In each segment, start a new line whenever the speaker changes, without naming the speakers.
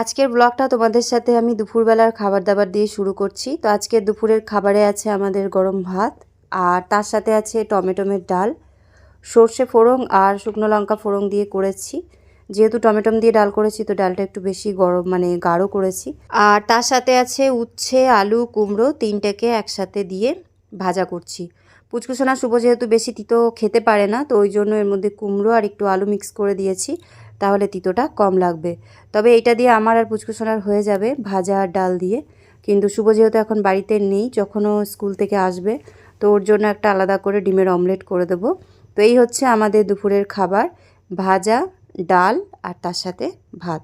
আজকের ব্লগটা তোমাদের সাথে আমি দুপুরবেলার খাবার দাবার দিয়ে শুরু করছি। তো আজকের দুপুরের খাবারে আছে আমাদের গরম ভাত, আর তার সাথে আছে টমেটোমের ডাল। সর্ষে ফোড়ং আর শুকনো লঙ্কা ফোড়ং দিয়ে করেছি। যেহেতু টমেটোম দিয়ে ডাল করেছি, তো ডালটা একটু বেশি গরম মানে গাঢ় করেছি। আর তার সাথে আছে উচ্ছে, আলু, কুমড়ো তিনটেকে একসাথে দিয়ে ভাজা করছি। পুচকুসোনা শুভ যেহেতু বেশি তিতো খেতে পারে না, তো ওই জন্য এর মধ্যে কুমড়ো আর একটু আলু মিক্স করে দিয়েছি। তাহলে তিতোটা কম লাগবে। তবে এটা দিয়ে আমার আর পুচকুসোনার হয়ে যাবে ভাজা আর ডাল দিয়ে। কিন্তু শুভ যেহেতু এখন বাড়িতে নেই, যখনও স্কুল থেকে আসবে, তো ওর জন্য একটা আলাদা করে ডিমের অমলেট করে দেবো। তো এই হচ্ছে আমাদের দুপুরের খাবার, ভাজা, ডাল আর তার সাথে ভাত।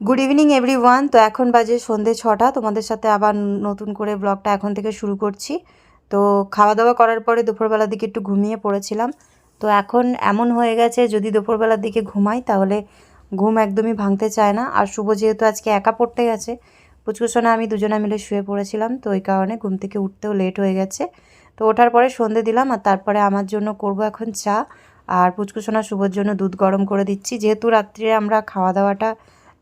গুড ইভিনিং এভরি ওয়ান তো এখন বাজে সন্ধে ছটা। তোমাদের সাথে আবার নতুন করে ব্লগটা এখন থেকে শুরু করছি। তো খাওয়া দাওয়া করার পরে দুপুরবেলার দিকে একটু ঘুমিয়ে পড়েছিলাম। তো এখন এমন হয়ে গেছে, যদি দুপুরবেলার দিকে ঘুমাই তাহলে ঘুম একদমই ভাঙতে চায় না। আর শুভ যেহেতু আজকে একা পড়তে গেছে, পুচকুসোনা আমি দুজনে মিলে শুয়ে পড়েছিলাম, তো ওই কারণে ঘুম থেকে উঠতেও লেট হয়ে গেছে। তো ওঠার পরে সন্ধে দিলাম আর তারপরে আমার জন্য করব এখন চা। আর পুচকুসোনা শুভর জন্য দুধ গরম করে দিচ্ছি। যেহেতু রাত্রে আমরা খাওয়া দাওয়াটা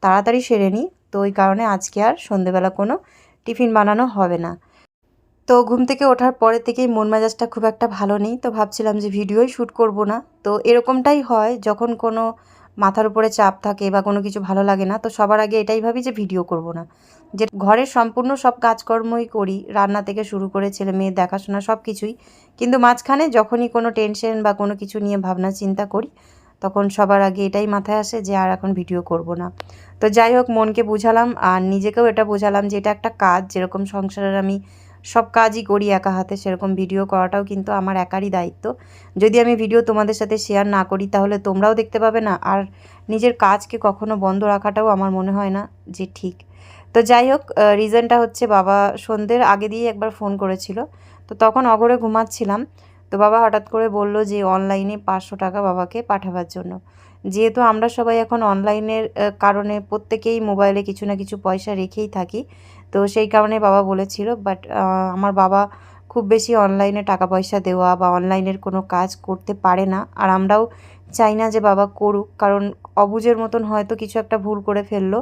তাড়াতাড়ি সেরে নিই, তো ওই কারণে আজকে আর সন্ধেবেলা কোনো টিফিন বানানো হবে না। তো ঘুম থেকে ওঠার পরে থেকেই মন মেজাজটা খুব একটা ভালো নেই। তো ভাবছিলাম যে ভিডিওই শ্যুট করব না। তো এরকমটাই হয় যখন কোনো মাথার উপরে চাপ থাকে বা কোনো কিছু ভালো লাগে না, তো সবার আগে এটাই ভাবি যে ভিডিও করব না। যে ঘরের সম্পূর্ণ সব কাজকর্মই করি, রান্না থেকে শুরু করে ছেলে মেয়ে, দেখাশোনা সব কিছুই। কিন্তু মাঝখানে যখনই কোনো টেনশন বা কোনো কিছু নিয়ে ভাবনা চিন্তা করি, তখন সবার আগে এটাই মাথায় আসে যে আর এখন ভিডিও করব না। তো যাই হোক, মনকে বুঝালাম আর নিজেকেও এটা বোঝালাম যে এটা একটা কাজ। যেরকম সংসারের আমি সব কাজই করি একা হাতে, সেরকম ভিডিও করাটাও কিন্তু আমার একারই দায়িত্ব। যদি আমি ভিডিও তোমাদের সাথে শেয়ার না করি, তাহলে তোমরাও দেখতে পাবে না। আর নিজের কাজকে কখনো বন্ধ রাখাটাও আমার মনে হয় না যে ঠিক। তো যাই হোক রিজনটা হচ্ছে বাবা সন্ধ্যের আগে দিয়ে একবার ফোন করেছিল। তো তখন অগরে ঘুমাচ্ছিলাম। তো বাবা হঠাৎ করে বলল যে অনলাইনে পাঁচশো টাকা বাবাকে পাঠাবার জন্য। যেহেতু আমরা সবাই এখন অনলাইনের কারণে প্রত্যেকেই মোবাইলে কিছু না কিছু পয়সা রেখেই থাকি তো সেই কারণে বাবা বলেছিল বাট আমার বাবা খুব বেশি অনলাইনে টাকা পয়সা দেওয়া বা অনলাইনের কোনো কাজ করতে পারে না। আর আমরাও চাই না যে বাবা করুক, কারণ অবুঝের মতন হয়তো কিছু একটা ভুল করে ফেলল,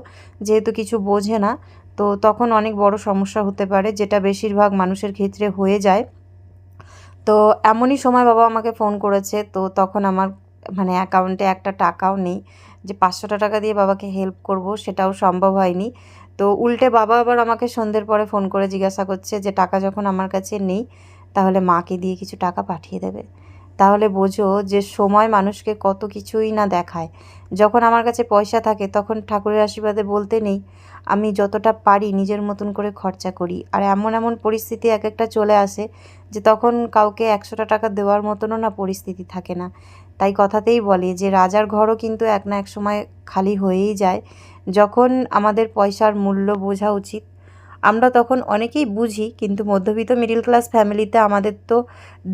যেহেতু কিছু বোঝে না। তো তখন অনেক বড় সমস্যা হতে পারে, যেটা বেশিরভাগ মানুষের ক্ষেত্রে হয়ে যায়। তো এমনই সময় বাবা আমাকে ফোন করেছে, তো তখন আমার মানে অ্যাকাউন্টে একটা টাকাও নেই। যে পাঁচশোটা টাকা দিয়ে বাবাকে হেল্প করব, সেটাও সম্ভব হয়নি। তো উল্টে বাবা আবার আমাকে সন্ধ্যের পরে ফোন করে জিজ্ঞাসা করছে যে, টাকা যখন আমার কাছে নেই, তাহলে মাকে দিয়ে কিছু টাকা পাঠিয়ে দেবে? তাহলে বোঝো যে সময় মানুষকে কত কিছুই না দেখায়। যখন আমার কাছে পয়সা থাকে, তখন ঠাকুরের আশীর্বাদে বলতে নেই, আমি যতটা পারি নিজের মতন করে খরচা করি। আর এমন এমন পরিস্থিতি এক একটা চলে আসে যে তখন কাউকে একশোটা টাকা দেওয়ার মতনও না পরিস্থিতি থাকে না। তাই কথাতেই বলে যে রাজার ঘরও কিন্তু এক না এক সময় খালি হয়েই যায়। যখন আমাদের পয়সার মূল্য বোঝা উচিত আমরা তখন অনেকেই বুঝি, কিন্তু মধ্যবিত্ত মিডিল ক্লাস ফ্যামিলিতে আমাদের তো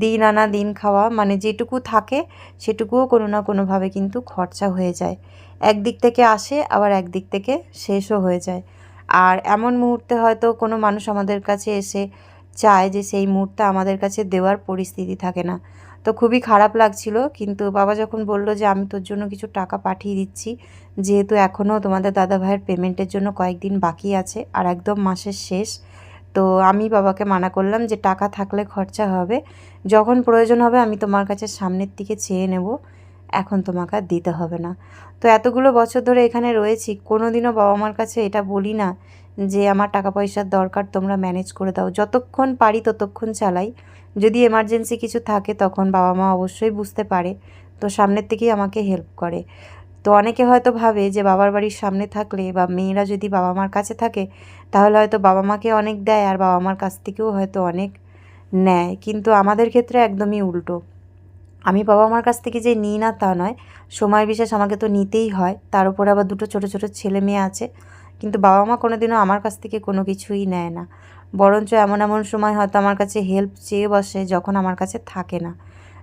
দিন আনা, দিন খাওয়া মানে যেটুকু থাকে সেটুকুও কোনো না কোনোভাবে কিন্তু খরচা হয়ে যায়। একদিক থেকে আসে, আবার একদিক থেকে শেষও হয়ে যায়। আর এমন মুহূর্তে হয়তো কোনো মানুষ আমাদের কাছে এসে চায় যে সেই মুহূর্তে আমাদের কাছে দেওয়ার পরিস্থিতি থাকে না। তো খুবই খারাপ লাগছিল। কিন্তু বাবা যখন বলল যে, আমি তোর জন্য কিছু টাকা পাঠিয়ে দিচ্ছি, যেহেতু এখনও তোমাদের দাদা ভাইয়ের পেমেন্টের জন্য কয়েকদিন বাকি আছে আর একদম মাসের শেষ, তো আমি বাবাকে মানা করলাম যে, টাকা থাকলে খরচা হবে। যখন প্রয়োজন হবে আমি তোমার কাছে সামনের দিকে চেয়ে নেব। এখন তোমাকে আর দিতে হবে না। তো এতগুলো বছর ধরে এখানে রয়েছি কোনো দিনও বাবা মার কাছে এটা বলি না যে, আমার টাকা পয়সার দরকার তোমরা ম্যানেজ করে দাও। যতক্ষণ পারি ততক্ষণ চালাই। যদি এমার্জেন্সি কিছু থাকে তখন বাবা মা অবশ্যই বুঝতে পারে। তো সামনের থেকেই আমাকে হেল্প করে। তো অনেকে হয়তো ভাবে যে, বাবার বাড়ির সামনে থাকলে বা মেয়েরা যদি বাবা মার কাছে থাকে, তাহলে হয়তো বাবা মাকে অনেক দেয় আর বাবা মার কাছ থেকেও হয়তো অনেক নেয়। কিন্তু আমাদের ক্ষেত্রে একদমই উল্টো। আমি বাবা মার কাছ থেকে যে নিই না তা নয়। সময় বিশেষ আমাকে তো নিতেই হয়। তার উপর আবার দুটো ছোটো ছোটো ছেলে মেয়ে আছে। কিন্তু বাবা মা কোনো দিনও আমার কাছ থেকে কোনো কিছুই নেয় না। বরঞ্চ এমন এমন সময় হয়তো আমার কাছে হেল্প চেয়ে বসে যখন আমার কাছে থাকে না।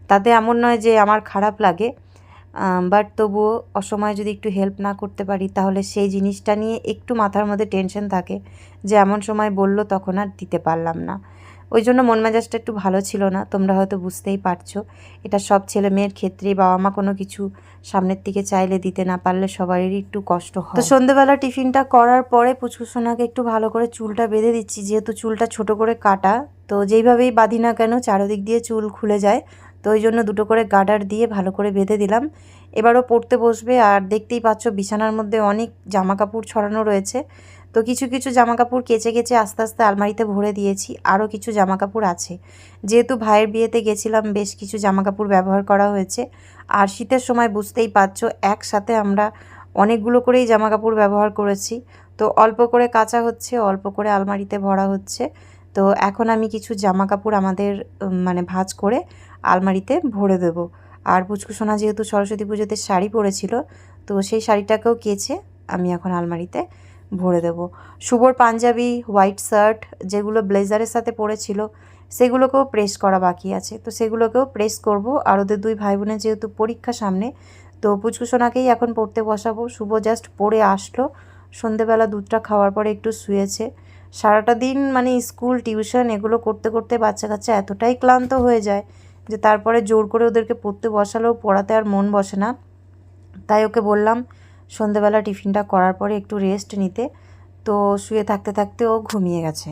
তাতে এমন নয় যে আমার খারাপ লাগে বাট তবুও অসময়ে যদি একটু হেল্প না করতে পারি, তাহলে সেই জিনিসটা নিয়ে একটু মাথার মধ্যে টেনশন থাকে যে এমন সময় বলল তখন আর দিতে পারলাম না। ওই জন্য মন মেজাজটা একটু ভালো ছিল না, তোমরা হয়তো বুঝতেই পারছ। এটা সব ছেলে মেয়ের ক্ষেত্রে বাবা মা কোনো কিছু সামনের দিকে চাইলে দিতে না পারলে সবারই একটু কষ্ট হয়। তো সন্ধেবেলা টিফিনটা করার পরে পুচকু সোনাকে একটু ভালো করে চুলটা বেঁধে দিচ্ছি, যেহেতু চুলটা ছোট করে কাটা, তো যেইভাবেই বাঁধি না কেন চারোদিক দিয়ে চুল খুলে যায়, তো ওই জন্য দুটো করে গার্ডার দিয়ে ভালো করে বেঁধে দিলাম। এবারও পড়তে বসবে আর দেখতেই পাচ্ছ বিছানার মধ্যে অনেক জামা কাপড় ছড়ানো রয়েছে তো কিছু কিছু জামা কাপড় কেচে কেচে আস্তে আস্তে আলমারিতে ভরে দিয়েছি। আরও কিছু জামা কাপড় আছে। যেহেতু ভাইয়ের বিয়েতে গেছিলাম, বেশ কিছু জামা কাপড় ব্যবহার করা হয়েছে। আর শীতের সময় বুঝতেই পারছ, একসাথে আমরা অনেকগুলো করেই জামা কাপড় ব্যবহার করেছি। তো অল্প করে কাচা হচ্ছে, অল্প করে আলমারিতে ভরা হচ্ছে। তো এখন আমি কিছু জামা কাপড় আমাদের মানে ভাঁজ করে আলমারিতে ভরে দেবো। আর পুচকুসোনা যেহেতু সরস্বতী পুজোতে শাড়ি পরেছিল, তো সেই শাড়িটাকেও কেচে আমি এখন আলমারিতে ভরে দেব। শুভর পাঞ্জাবি, হোয়াইট শার্ট যেগুলো ব্লেজারের সাথে পরেছিল, সেগুলোকেও প্রেস করা বাকি আছে। তো সেগুলোকেও প্রেস করব। আর ওদের দুই ভাই বোনের যেহেতু পরীক্ষা সামনে, তো পুচকুসোনাকেই এখন পড়তে বসাবো। শুভ জাস্ট পড়ে আসলো। সন্ধেবেলা দুধটা খাওয়ার পরে একটু শুয়েছে। সারাটা দিন মানে স্কুল, টিউশন এগুলো করতে করতে বাচ্চা কাচ্চা এতটাই ক্লান্ত হয়ে যায় যে তারপরে জোর করে ওদেরকে পড়তে বসালেও পড়াতে আর মন বসে না। তাই ওকে বললাম সন্ধেবেলা টিফিনটা করার পরে একটু রেস্ট নিতে। তো শুয়ে থাকতে থাকতে ও ঘুমিয়ে গেছে।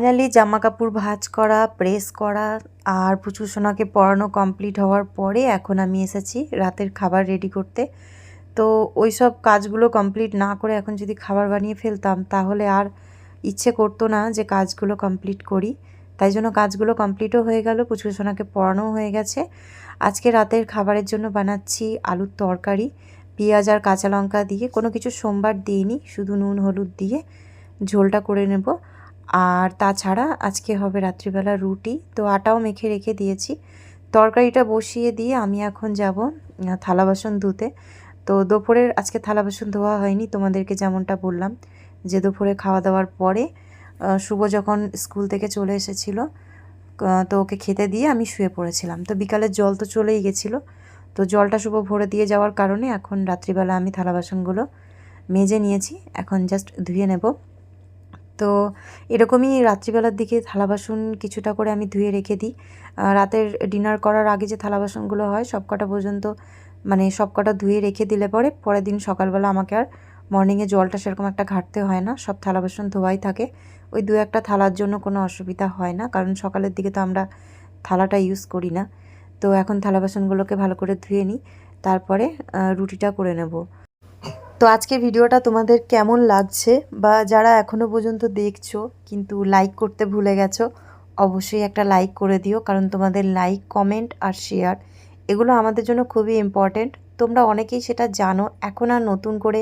ফাইনালি জামা কাপড় ভাজ করা প্রেস করা, আর পুচু সোনাকে পড়ানো কমপ্লিট হওয়ার পরে এখন আমি এসেছি রাতের খাবার রেডি করতে। তো ওই সব কাজগুলো কমপ্লিট না করে এখন যদি খাবার বানিয়ে ফেলতাম, তাহলে আর ইচ্ছে করতো না যে কাজগুলো কমপ্লিট করি। তাই জন্য কাজগুলো কমপ্লিটও হয়ে গেল, পুচু সোনাকে পড়ানোও হয়ে গেছে। আজকে রাতের খাবারের জন্য বানাচ্ছি আলুর তরকারি, পেঁয়াজ আর কাঁচা লঙ্কা দিয়ে। কোনো কিছু সোমবার দিইনি, শুধু নুন, হলুদ দিয়ে ঝোলটা করে নেব। আর তাছাড়া আজকে হবে রাত্রিবেলা রুটি, তো আটাও মেখে রেখে দিয়েছি। তরকারিটা বসিয়ে দিয়ে আমি এখন যাব থালা বাসন ধুতে। তো দুপুরের, আজকে থালা বাসন ধোয়া হয়নি, তোমাদেরকে যেমনটা বললাম যে দুপুরে খাওয়া দাওয়ার পরে শুভ যখন স্কুল থেকে চলে এসেছিল তো ওকে খেতে দিয়ে আমি শুয়ে পড়েছিলাম। তো বিকালের জল তো চলেই গেছিল, তো জলটা শুভ ভরে দিয়ে যাওয়ার কারণে এখন রাত্রিবেলা আমি থালা বাসনগুলো মেজে নিয়েছি। এখন জাস্ট ধুয়ে নেব। তো এরকমই রাত্রিবেলার দিকে থালা বাসন কিছুটা করে আমি ধুয়ে রেখে দিই। রাতের ডিনার করার আগে যে থালা বাসনগুলো হয়, সব কটা পর্যন্ত মানে সব কটা ধুয়ে রেখে দিলে পরে পরের দিন সকালবেলা আমাকে আর মর্নিংয়ে জলটা সেরকম একটা ঘাটতে হয় না, সব থালা বাসন ধোয়াই থাকে। ওই দু একটা থালার জন্য কোনো অসুবিধা হয় না, কারণ সকালের দিকে তো আমরা থালাটা ইউজ করি না। তো এখন থালা বাসনগুলোকে ভালো করে ধুয়ে নিই, তারপরে রুটিটা করে নেব। তো আজকে ভিডিওটা তোমাদের কেমন লাগছে বা যারা এখনও পর্যন্ত দেখছ, কিন্তু লাইক করতে ভুলে গেছো, অবশ্যই একটা লাইক করে দিও। কারণ তোমাদের লাইক কমেন্ট আর শেয়ার এগুলো আমাদের জন্য খুবই ইম্পর্ট্যান্ট তোমরা অনেকেই সেটা জানো, এখন আর নতুন করে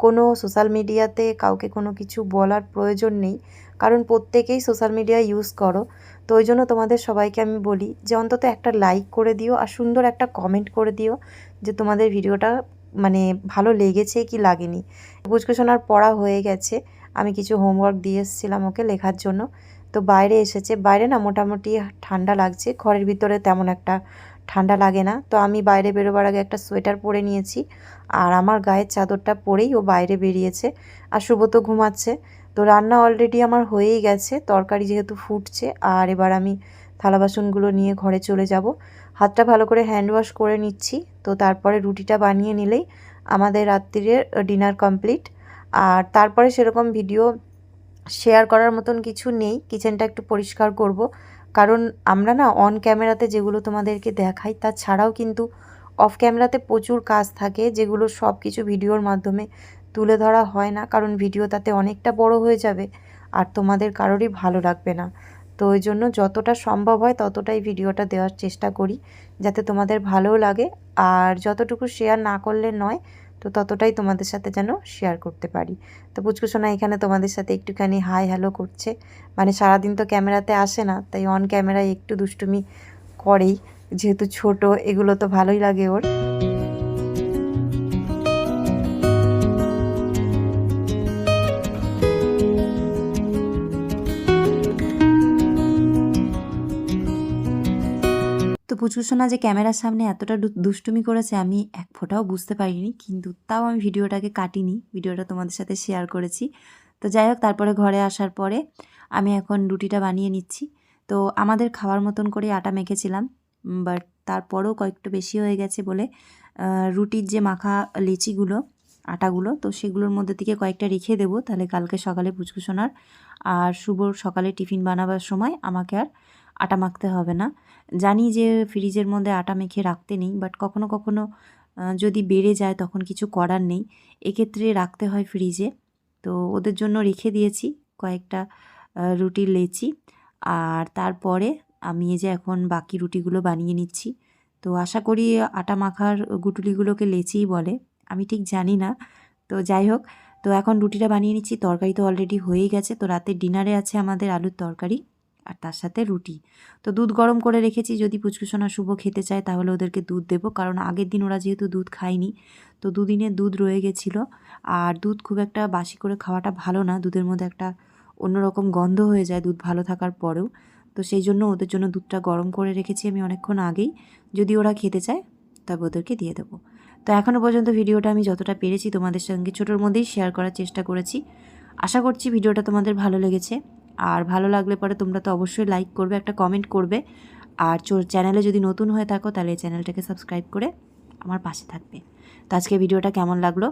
কোনো সোশ্যাল মিডিয়াতে কাউকে কোনো কিছু বলার প্রয়োজন নেই। কারণ প্রত্যেকেই সোশ্যাল মিডিয়া ইউজ করো। তো ওই জন্য তোমাদের সবাইকে আমি বলি যে অন্তত একটা লাইক করে দিও আর সুন্দর একটা কমেন্ট করে দিও যে তোমাদের ভিডিওটা মানে ভালো লেগেছে কি লাগেনি। পুচকুসোনার পড়া হয়ে গেছে। আমি কিছু হোমওয়ার্ক দিয়ে এসেছিলাম ওকে লেখার জন্য। তো বাইরে এসেছে। বাইরে না মোটামুটি ঠান্ডা লাগছে। ঘরের ভিতরে তেমন একটা ঠান্ডা লাগে না। তো আমি বাইরে বেরোবার আগে একটা সোয়েটার পরে নিয়েছি। আর আমার গায়ের চাদরটা পরেই ও বাইরে বেরিয়েছে। আর সুব্রত ঘুমাচ্ছে। তো রান্না অলরেডি আমার হয়েই গেছে। তরকারি যেহেতু ফুটছে। আর এবার আমি থালা বাসনগুলো নিয়ে ঘরে চলে যাব। হাতটা ভালো করে হ্যান্ড ওয়াশ করে নিচ্ছি। তো তারপরে রুটিটা বানিয়ে নিলেই আমাদের রাত্রিরের ডিনার কমপ্লিট আর তারপরে সেরকম ভিডিও শেয়ার করার মতন কিছু নেই। কিচেনটা একটু পরিষ্কার করব। কারণ আমরা না অন ক্যামেরাতে যেগুলো তোমাদেরকে দেখাই তাছাড়াও কিন্তু অফ ক্যামেরাতে প্রচুর কাজ থাকে, যেগুলো সব কিছু ভিডিওর মাধ্যমে তুলে ধরা হয় না। কারণ ভিডিও তাতে অনেকটা বড় হয়ে যাবে। আর তোমাদের কারোরই ভালো লাগবে না। তো ওই জন্য যতটা সম্ভব হয় ততটাই ভিডিওটা দেওয়ার চেষ্টা করি, যাতে তোমাদের ভালোও লাগে। আর যতটুকু শেয়ার না করলে নয়, তো ততটাই তোমাদের সাথে যেন শেয়ার করতে পারি। তো পুচকুসোনা এখানে তোমাদের সাথে একটুখানি হাই হ্যালো করছে। মানে সারাদিন তো ক্যামেরাতে আসে না, তাই অন ক্যামেরায় একটু দুষ্টুমি করেই। যেহেতু ছোট, এগুলো তো ভালোই লাগে ওর। পুচকুসোনা যে ক্যামেরার সামনে এতটা দুষ্টুমি করেছে? আমি এক ফোঁটাও বুঝতে পারিনি, কিন্তু তাও আমি ভিডিওটাকে কাটিনি। ভিডিওটা তোমাদের সাথে শেয়ার করেছি। তো যাই হোক, তারপরে ঘরে আসার পরে আমি এখন রুটিটা বানিয়ে নিচ্ছি। তো আমাদের খাওয়ার মতন করে আটা মেখেছিলাম বাট তারপরেও কয়েকটু বেশি হয়ে গেছে বলে রুটির যে মাখা লিচিগুলো, আটাগুলো, তো সেগুলোর মধ্যে থেকে কয়েকটা রেখে দেবো। তাহলে কালকে সকালে পুচকুসোনার আর শুভর সকালে টিফিন বানাবার সময় আমাকে আর আটা মাখতে হবে না। জানি যে ফ্রিজের মধ্যে আটা মেখে রাখতে নেই বাট কখনো কখনো যদি বেড়ে যায় তখন কিছু করার নেই। এক্ষেত্রে রাখতে হয় ফ্রিজে। তো ওদের জন্য রেখে দিয়েছি কয়েকটা রুটির লেচি। আর তারপরে আমি এই যে এখন বাকি রুটিগুলো বানিয়ে নিচ্ছি। তো আশা করি আটা মাখার গুটুলিগুলোকে লেচিই বলে। আমি ঠিক জানি না। তো যাই হোক, তো এখন রুটিটা বানিয়ে নিচ্ছি। তরকারি তো অলরেডি হয়েই গেছে। তো রাতের ডিনারে আছে আমাদের আলুর তরকারি। আর তার সাথে রুটি। তো দুধ গরম করে রেখেছি, যদি পুচকুসোনা শুভ খেতে চায় তাহলে ওদেরকে দুধ দেবো, কারণ আগের দিন ওরা যেহেতু দুধ খায়নি, তো দুদিনের দুধ রয়ে গেছিল। আর দুধ খুব একটা বাসি করে খাওয়াটা ভালো না, দুধের মধ্যে একটা অন্যরকম গন্ধ হয়ে যায় দুধ ভালো থাকার পরেও। তো সেই জন্য ওদের জন্য দুধটা গরম করে রেখেছি আমি অনেকক্ষণ আগেই। যদি ওরা খেতে চায় তবে ওদেরকে দিয়ে দেবো। তো এখনও পর্যন্ত ভিডিওটা আমি যতটা পেরেছি তোমাদের সঙ্গে ছোটোর মধ্যেই শেয়ার করার চেষ্টা করেছি। আশা করছি ভিডিওটা তোমাদের ভালো লেগেছে। আর ভালো লাগলে পরে তোমরা তো অবশ্যই লাইক করবে, একটা কমেন্ট করবে। আর চ্যানেলে যদি নতুন হয়ে থাকো, তাহলে চ্যানেলটাকে সাবস্ক্রাইব করে আমার পাশে থাকবে। তো আজকে ভিডিওটা কেমন লাগল,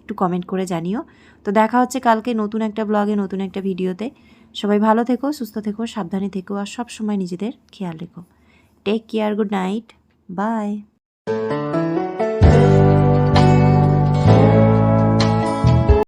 একটু কমেন্ট করে জানিও। তো দেখা হচ্ছে কালকে নতুন একটা ব্লগে নতুন একটা ভিডিওতে। সবাই ভালো থেকো, সুস্থ থেকো, সাবধানে থেকো, আর সব সময় নিজেদের খেয়াল রেখো। Take care good night bye